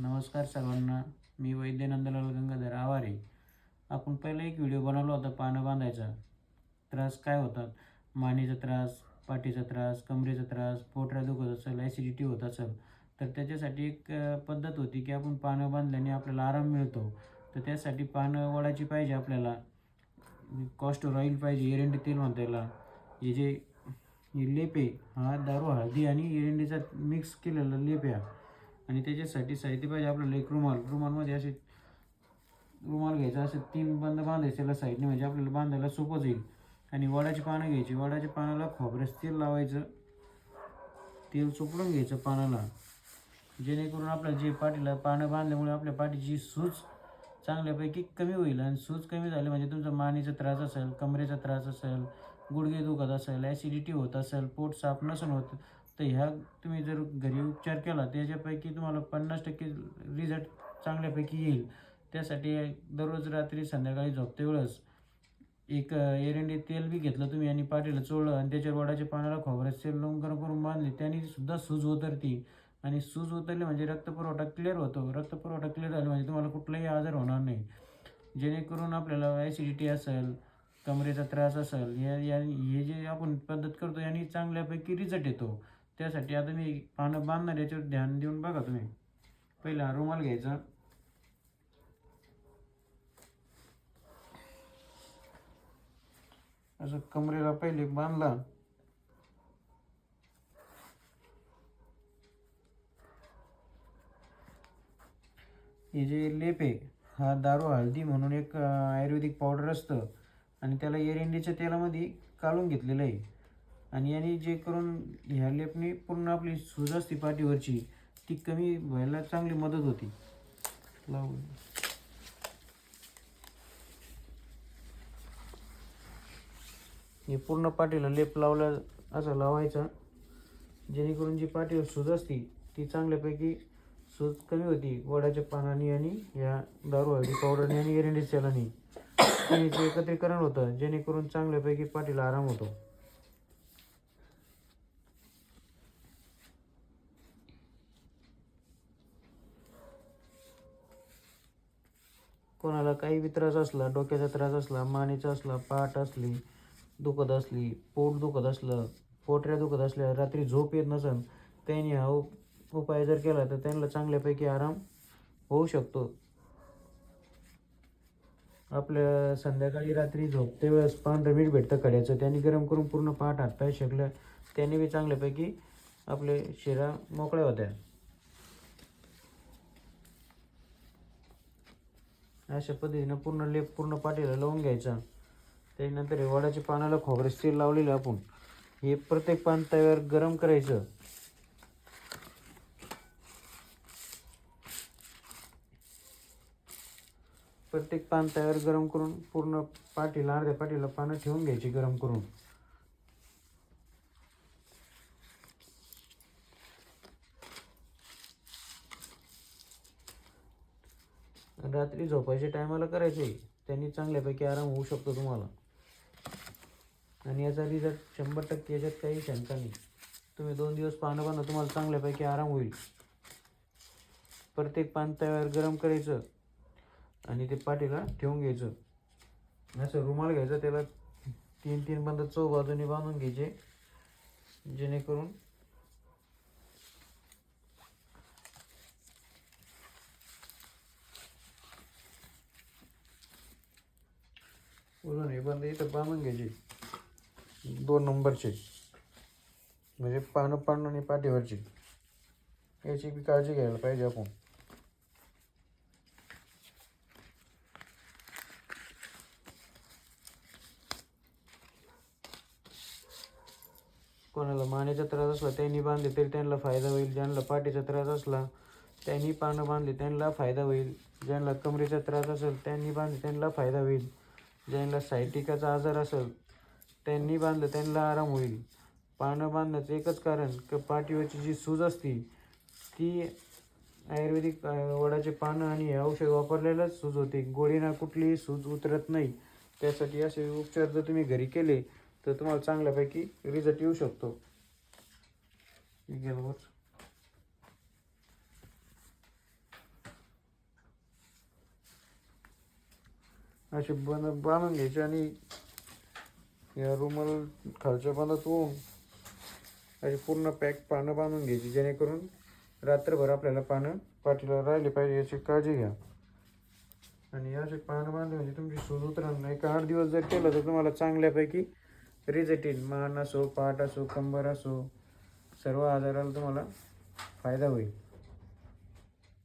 नमस्कार सर्वांना. मी वैद्य नंदलाल गंगाधर आवारे. आपण पहिला एक व्हिडिओ बनवला होता पानं बांधायचा. त्रास काय होतात? मानेचा त्रास पाठीचा त्रास कमरेचा त्रास पोटऱ्या दुखत असेल ॲसिडिटी होत असेल तर त्याच्यासाठी एक पद्धत होती की आपण पानं बांधल्याने आपल्याला आराम मिळतो. तर त्यासाठी पानं वळायची पाहिजे आपल्याला. कॉस्टर ऑइल पाहिजे एरंडी तेल म्हणता याला हे जे लेपे हा दारू हळदी आणि एरंडीचा मिक्स केलेला लेप्या आणि त्याच्यासाठी साहित्य पाहिजे आपल्याला एक रुमाल. रुमालमध्ये असे रुमाल घ्यायचा असे तीन बंद बांधायचे त्याला साईडने म्हणजे आपल्याला बांधायला सोपं जाईल. आणि वडाची पानं घ्यायची. वडाच्या पानाला खोबऱ्यास तेल लावायचं. तेल चोपडून घ्यायचं पानाला. जेणेकरून आपल्या जे पाठीला पानं बांधल्यामुळे आपल्या पाठीची सूज चांगल्यापैकी कमी होईल. आणि सूज कमी झाली म्हणजे तुमचा मानेचा त्रास असेल कमरेचा त्रास असेल गुडघे दुखत असेल ॲसिडिटी होत असेल पोट साफ नसून होत तर ह्या तुम्ही जर घरी उपचार केला त्याच्यापैकी तुम्हाला पन्नास टक्के रिझल्ट चांगल्यापैकी येईल. त्यासाठी दररोज रात्री संध्याकाळी झोपते वेळेस एक एरंडी तेल बी घेतलं तुम्ही आणि पाटीला चोळलं आणि त्याच्यावर वडाच्या पानाला खोबऱ्याचं तेल लावून गरम करून बांधले त्याने सुद्धा सूज उतरती आणि सूज उतरली म्हणजे रक्तपुरवठा क्लिअर होतो. रक्तपुरवठा क्लिअर झाला म्हणजे तुम्हाला कुठलाही आजार होणार नाही. जेणेकरून आपल्याला ॲसिडिटी असेल कमरेचा त्रास असेल या या हे जे आपण पद्धत करतो याने चांगल्यापैकी रिझल्ट येतो. त्यासाठी आता मी पानं बांधणार याच्यावर ध्यान देऊन बघा तुम्ही. पहिला रुमाल घ्यायचा. असं कमरेला पहिले बांधला. हे जे लेप आहे हा दारू हळदी म्हणून एक आयुर्वेदिक पावडर असतं. आणि त्याला एरंडीच्या तेलामध्ये काढून घेतलेलं आहे. आणि याने जे करून ह्या लेपने पूर्ण आपली सूज असते पाठीवरची ती कमी व्हायला चांगली मदत होती. लावून. हे पूर्ण पाठीला लेप लावला असा लावायचा. जेणेकरून जी पाठीवर सूज असती ती चांगल्यापैकी सूज कमी होती. वडाच्या पानाने आणि या दारू हळदी पावडरने आणि एरंडी तेलाने एकत्रीकरण होतं जेणेकरून चांगल्यापैकी पाठीला आराम होतो. कोणाला काही बी त्रास असला डोक्याचा त्रास असला मानेचा असला पाठ असली दुखत असली पोट दुखत असलं पोटऱ्या दुखत असल्या रात्री झोप येत नसेल त्यांनी हा उप उपाय जर केला तर त्यांना चांगल्यापैकी आराम होऊ शकतो. आपल्या संध्याकाळी रात्री झोपते वेळेस पांढरं मीठ भेटतं कड्याचं त्यांनी गरम करून पूर्ण पाठ हातपाय शकल्या त्याने बी चांगल्यापैकी आपले शिरा मोकळ्या होत्या. अशा पद्धतीनं पूर्ण लेप पूर्ण पाठीला लावून घ्यायचा. त्यानंतर हे वडाच्या पानाला खोबरे स्टील लावलेलं आपण. हे प्रत्येक पान तव्यावर गरम करायचं. प्रत्येक पान तयार गरम करून पूर्ण पाठीला अर्ध्या पाठीला पानं ठेवून घ्यायची गरम करून. आणि रात्री झोपायच्या टायमाला करायचे त्यांनी चांगल्यापैकी आराम होऊ शकतो तुम्हाला. आणि याचा रिझल्ट शंभर टक्के याच्यात काही शंका नाही. तुम्ही दोन दिवस पानं पानं तुम्हाला चांगल्यापैकी आराम होईल. प्रत्येक पान तव्यावर गरम करायचं आणि ते पाठीला ठेवून घ्यायचं. असं रुमाल घ्यायचा त्याला तीन तीन बंद चौ बाजूने बांधून घ्यायचे. जेणेकरून उजून हे बंद इथं बांधून घ्यायचे. दोन नंबरचे. म्हणजे पानं पानं आणि पाठीवरची. याची बी काळजी घ्यायला पाहिजे आपण. कोणाला मानेचा त्रास असला त्यांनी बांधले तरी त्यांना फायदा होईल. ज्यांना पाठीचा त्रास असला त्यांनी पानं बांधले त्यांना फायदा होईल. ज्यांना कमरेचा त्रास असेल त्यांनी बांधले त्यांना फायदा होईल. ज्यांना सायटिकाचा आजार असेल त्यांनी बांधलं त्यांना आराम होईल. पानं बांधण्याचं एकच कारण की पाठीवरची जी सूज असती ती आयुर्वेदिक वडाचे पानं आणि हे औषध वापरलेलंच सूज होते. गोळीना कुठलीही सूज उतरत नाही. त्यासाठी असे उपचार जर तुम्ही घरी केले तर तुम्हाला चांगल्यापैकी रिझल्ट येऊ शकतो हे घ्या बघ. असे बन बांधून घ्यायचे आणि या रुमाल खालच्या बांधात होऊन अशी पूर्ण पॅक पानं बांधून घ्यायची जेणेकरून रात्रभर आपल्याला पानं पाठीला राहिले पाहिजे याची काळजी घ्या. आणि असे पानं बांधले म्हणजे तुमची सुज उतरणार नाही. एक आठ दिवस जर केलं तर तुम्हाला चांगल्यापैकी रिझल्ट येईल. मान असो पाठ असो कंबर असो सर्व आजाराला तुम्हाला फायदा होईल.